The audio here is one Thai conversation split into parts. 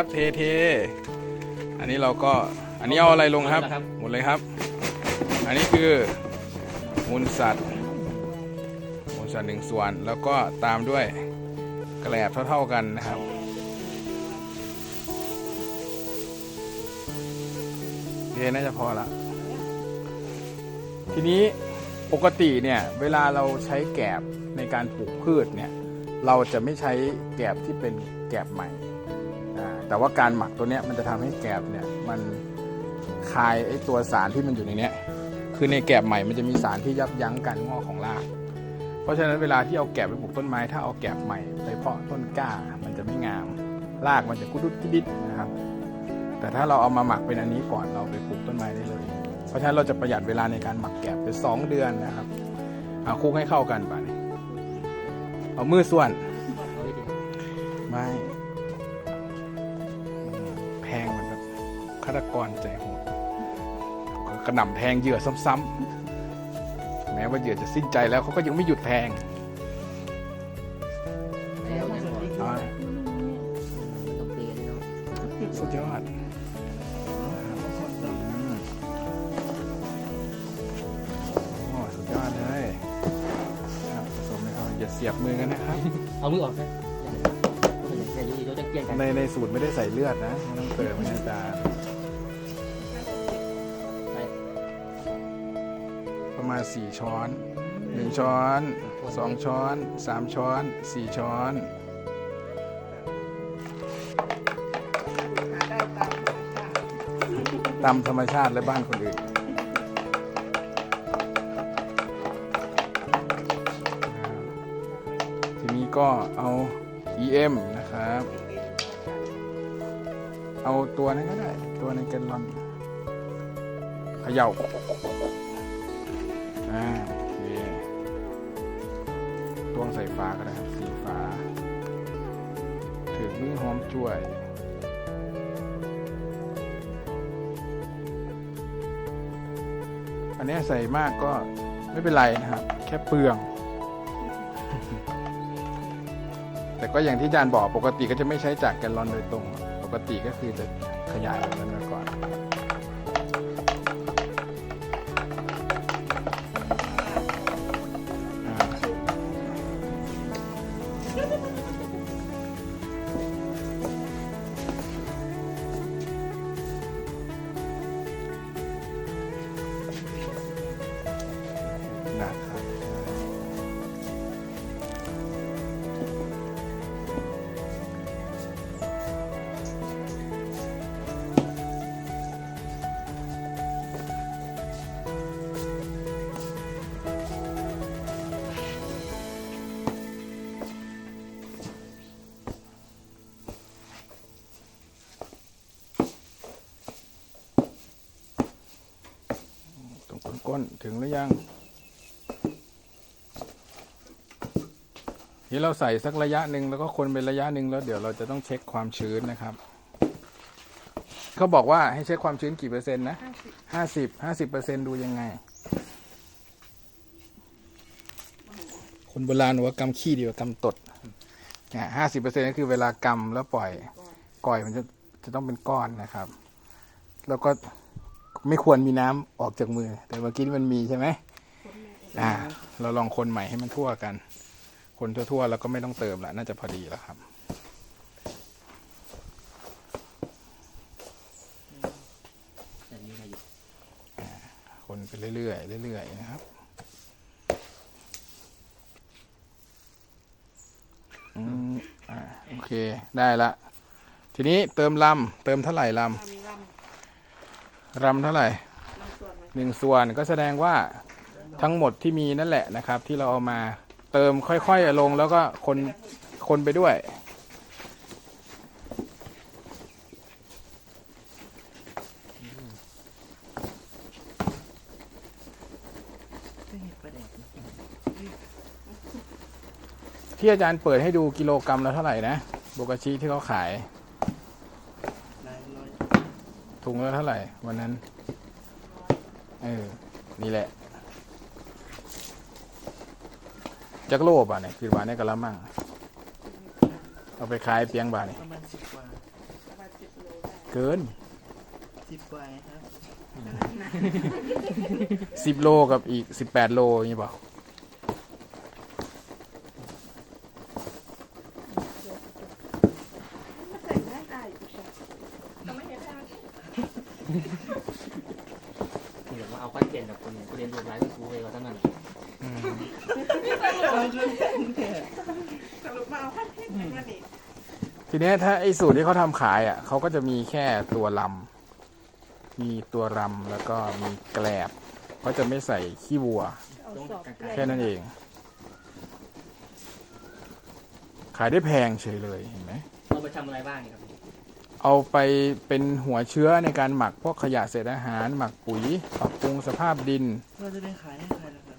ครับเทเทอันนี้เราก็อันนี้เอาอะไรลงครับ หมดเลยครับ อันนี้คือมูลสัตว์มูลสัตว์หนึ่งส่วน แล้วก็ตามด้วยแกลบเท่าๆกันนะครับโอเคน่าจะพอละทีนี้ปกติเนี่ยเวลาเราใช้แกลบในการปลูกพืชเนี่ยเราจะไม่ใช้แกลบที่เป็นแกลบใหม่ แต่ว่าการหมักตัวเนี้ยมันจะทำให้แกบเนี่ยมันคายไอตัวสารที่มันอยู่ในเนี้ยคือในแกบใหม่มันจะมีสารที่ยับยั้งการงอกของราก เพราะฉะนั้นเวลาที่เอาแกบไปปลูกต้นไม้ ถ้าเอาแกบใหม่ไปเพาะต้นกล้ามันจะไม่งาม รากมันจะกุดุดกิดิดนะครับ แต่ถ้าเราเอามาหมักเป็นอันนี้ก่อนเราไปปลูกต้นไม้ได้เลย เพราะฉะนั้นเราจะประหยัดเวลาในการหมักแกบไปสองเดือนนะครับเอาคุกให้เข้ากันไปเอามือส่วนไม่าตกรใจโหดกระหน่ำแทงเหยื่อซ้ำๆ แม้ว่าเหยื่อจะสิ้นใจแล้วเขาก็ยังไม่หยุดแทงเอาสุดยอดอืมโอ้สุดยอดเลยครับผสมให้เขาอย่าเสียบมือกันนะครับ เอามือออกนะอย่าอยู่ดีเราจะเกลียนกันในในสูตรไม่ได้ใส่เลือดนะไม่ต้องเติมนะจ๊ะประ มา 4 ช้อน 1 ช้อน 2 ช้อน 3 ช้อน 4 ช้อนตามธรรมชาติและบ้านคนอื่นทีนี้ก็เอา EM นะครับ เอาตัวนั้นก็ได้ ตัวในแกนลอนเขย่า อ่าโอเคตวงใส่ฟ้าก็ได้ครับสีฟ้าถือมือหอมจ่วยอันนี้ใส่มากก็ไม่เป็นไรนะครับ แค่เปลือง แต่ก็อย่างที่อาจารย์บอกปกติก็จะไม่ใช้จากแกลลอนโดยตรง ปกติก็คือจะขยายแบบนั้นมาก่อน ก้นๆถึงหรือยังนี่เราใส่สักระยะหนึ่งแล้วก็คนเป็นระยะหนึ่งแล้วเดี๋ยวเราจะต้องเช็คความชื้นนะครับ เขาบอกว่าให้เช็คความชื้นกี่เปอร์เซ็นต์นะห้าสิบห้าสิบเปอร์เซ็นต์ดูยังไง คนโบราณบอกว่ากำขี้ดีกว่ากำตดห้าสิบเปอร์เซ็นต์ก็คือเวลากำแล้วปล่อยก่อยมันจะจะต้องเป็นก้อนนะครับ แล้วก็ ไม่ควรมีน้ำออกจากมือ แต่เมื่อกี้นี่มันมีใช่ไหมอ่า เราลองคนใหม่ให้มันทั่วกัน คนทั่วๆแล้วก็ไม่ต้องเติมละน่าจะพอดีแล้วครับคนไปเรื่อยๆเรื่อยๆนะครับอืมอ่าโอเคได้ละ ทีนี้เติมลำเติมเท่าไหร่ลำ รำเท่าไหร่หนึ่งส่วนก็แสดงว่าทั้งหมดที่มีนั่นแหละนะครับ ที่เราเอามาเติมค่อยๆลงแล้วก็คนคนไปด้วย ที่อาจารย์เปิดให้ดูกิโลกรรัมละเท่าไหร่นะโบกาชิที่เขาขาย ถุงละเท่าไหร่ วันนั้น เออ นี่แหละ จักโลบาทเนี่ยคือวานในกะละมัง เอาไปขายเปียงบาทเนี่ยประมาณสิบกว่าประมาณเกินสิบกว่าครับ สิบโลกับอีกสิบแปดโลอย่างนี้เปล่า ใส่หน้าตาอยู่ใช่ทำไมเห็นได้ นี่แบบว่าเอาคอนเทนต์แบบคนคนเรียนรู้ไลฟ์ก็คูไปก็เท่านั้นอืมสรุปมาเอาขั้นเทพมาดิทีเนี้ยถ้าไอ้สูตรที่เขาทำขายอะเขาก็จะมีแค่ตัวลำมีตัวรำแล้วก็มีแกลบเขาจะไม่ใส่ขี้วัว เอาสอบแค่นั้นเอง ขายได้แพงเฉยเลยเห็นไหมเอาไปทำอะไรบ้างเนี่ยครับ เอาไปเป็นหัวเชื้อในการหมักพวกขยะเศษอาหาร หมักปุ๋ยปรับปรุงสภาพดิน เราจะได้ขายให้ใครล่ะครับ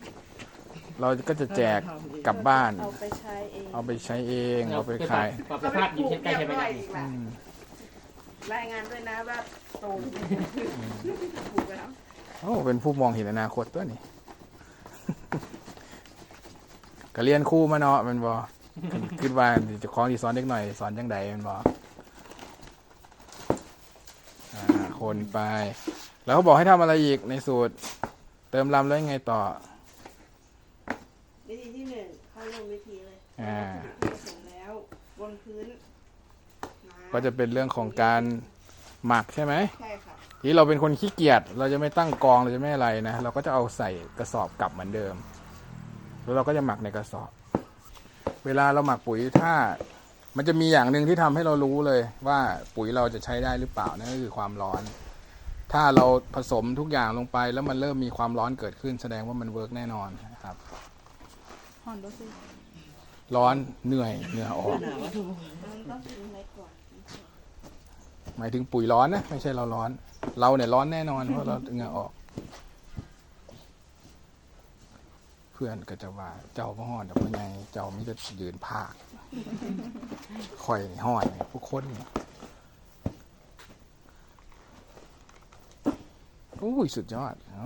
เราก็จะแจกกลับบ้าน เอาไปใช้เองเอาไปใช้เอง เอาไปขาย ปรับสภาพดินใกล้ใช้ไม่ได้อีกอืละมรายงานด้วยนะว่าโตหรือถูกแล้วโอ้เป็นผู้มองเห็นอนาคตตัวนี้ ก็เรียนครู่มาเนาะแมันบอ คิดว่าเจะคล้าของที่สอนเด็กหน่อย สอนจังใดแมันบออ่า คนไป แล้วเขาบอกให้ทำอะไรอีกในสูตร เติมลำแล้วยังไงต่อ วิธีที่หนึ่งเข้าลงวิธีเลยอ่าผสมแล้วบนพื้นน้ำก็จะเป็นเรื่องของการหมักใช่ไหม ใช่ค่ะ ที่เราเป็นคนขี้เกียจเราจะไม่ตั้งกองเราจะไม่อะไรนะ เราก็จะเอาใส่กระสอบกลับเหมือนเดิม แล้วเราก็จะหมักในกระสอบ เวลาเราหมักปุ๋ยถ้า มันจะมีอย่างหนึ่งที่ทำให้เรารู้เลย ว่าปุ๋ยเราจะใช้ได้หรือเปล่านั่นก็คือความร้อน ถ้าเราผสมทุกอย่างลงไป แล้วมันเริ่มมีความร้อนเกิดขึ้น แสดงว่ามันเวิร์กแน่นอนนะครับฮอนดูสิร้อนเหนื่อยเหงื่อออกหนาว่าถูกมันต้องกินอะไรก่อนหมายถึงปุ๋ยร้อนนะไม่ใช่เราร้อน เราเนี่ยร้อนแน่นอนเพราะเราเหงื่อออก เพื่อนก็จะว่าเจ้าพ่อหอดแต่พ่อใหญ่เจ้าไม่จะยืนภาค คอยหอดเนี่ยผู้คนเนี่ยอุ้ยสุดยอดอ๋อ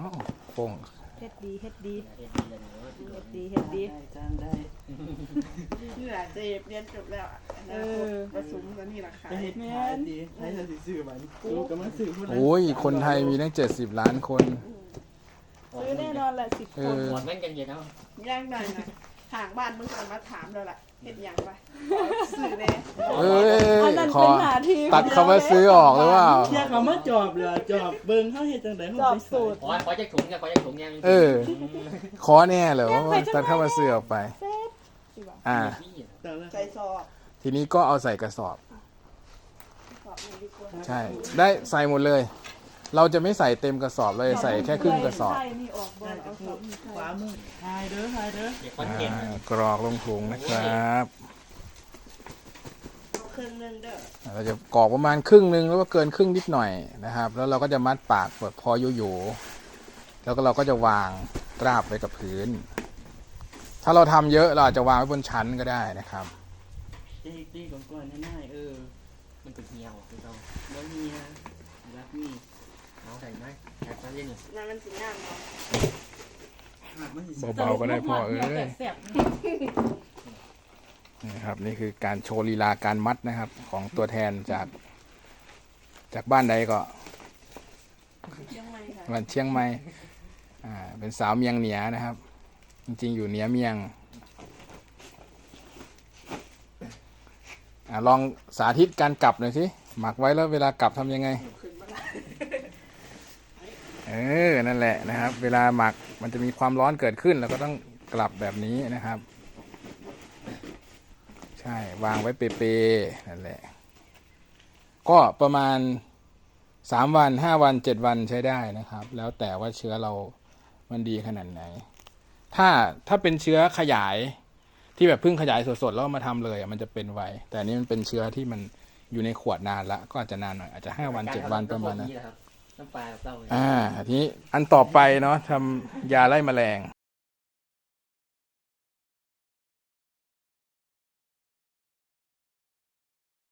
โป่งเฮ็ดดีเฮ็ดดีเอ็ดดีเลยเนอะเฮ็ดดีเฮ็ดดีได้จ้างได้นี่แหละเจฟเรียนจบแล้วอะอนาคตประสุมกันนี่แหละค่ะจะเห็นขายดีให้เราสิซื้อมันกูก็มาซื้อคนละโอ้ยคนไทยมีตั้งเจ็ดสิบล้านคนซื้อแน่นอนแหละสิบเอคนอหมดแม่งกันเย็นเอาย่างหน่อยนะ ทางบ้านมึงจะมาถามแล้วล่ะเฮ็ดหยังไปสื่อแน่เอ้ยอันนั้นขอเป็นหาทีตัดคำว่าซื้อออกหรือเปล่าเที่ยเขามาจอบเลยจอบเบิ่งเขาเฮ็ดจังได๋เขาจอบไปสูใส่ตรขอขอจะถุงเนี่ยขอจะถุงยังเออ ขอแน่เหรอว่าตัดคำว่าซื้อออกไปเฟสสิบ่ะอ่าแต่ละใส่ซอบทีนี้ก็เอาใส่กระสอบสอบหนึ่งดีกว่าใช่ ได้ใส่หมดเลย เราจะไม่ใส่เต็มกระสอบเลยใส่แค่ครึ่งกระสอบใช่นี่ออกบอได้ลจะเอาพูสอดบนี่ขใช่วามือทายเด้อทายเด้อเด็กคอนเทนต์อ่ากรอกลงถุงนะครับครึ่งหนึงเด้อเราจะกรอกประมาณครึ่งหนึงแล้วก็เกินครึ่งนิดหน่อยนะครับ แล้วเราก็จะมัดปากแบบพอโยโย่แล้วก็เราก็จะวางกราบไว้กับพื้น ถ้าเราทำเยอะเราอาจจะวางไว้บนชั้นก็ได้นะครับตีตีก่อนก่อนง่ายๆเออมันเป็นเหี่ยวคือเราบ่มีนะรักมีเอา ใส่ไหมแอบมาเล่นนี่นั่นมันสิงามเนาะหักมันสิเบาๆก็ได้พ่อเอ้ยนี่ครับนี่คือการโชว์ลีลาการมัดนะครับ ของตัวแทนจากจากบ้านใดก็ยังไงค่ะวันเชียงใหม่อ่าเป็นสาวเมียงเหนียนะครับ จริงๆอยู่เหนียเมียงอ่าลองสาธิตการกลับหน่อยสิหมักไว้แล้วเวลากลับทำยังไง ขึ้นมาละ เออ นั่นแหละนะครับ เวลาหมักมันจะมีความร้อนเกิดขึ้นเราก็ต้องกลับแบบนี้นะครับ ใช่ วางไว้เปๆนั่นแหละ ก็ประมาณสามวันห้าวันเจ็ดวันใช้ได้นะครับ แล้วแต่ว่าเชื้อเรามันดีขนาดไหน ถ้าถ้าเป็นเชื้อขยายที่แบบเพิ่งขยายสดๆแล้วมาทำเลยมันจะเป็นไวแต่อันนี้มันเป็นเชื้อที่มันอยู่ในขวดนานละก็อาจจะนานหน่อยอาจจะห้าวันเจ็ดวันประมาณนั้น น้ำปลาเต้าอ่าทีนี้อันต่อไปเนาะทำยาไล่แมลง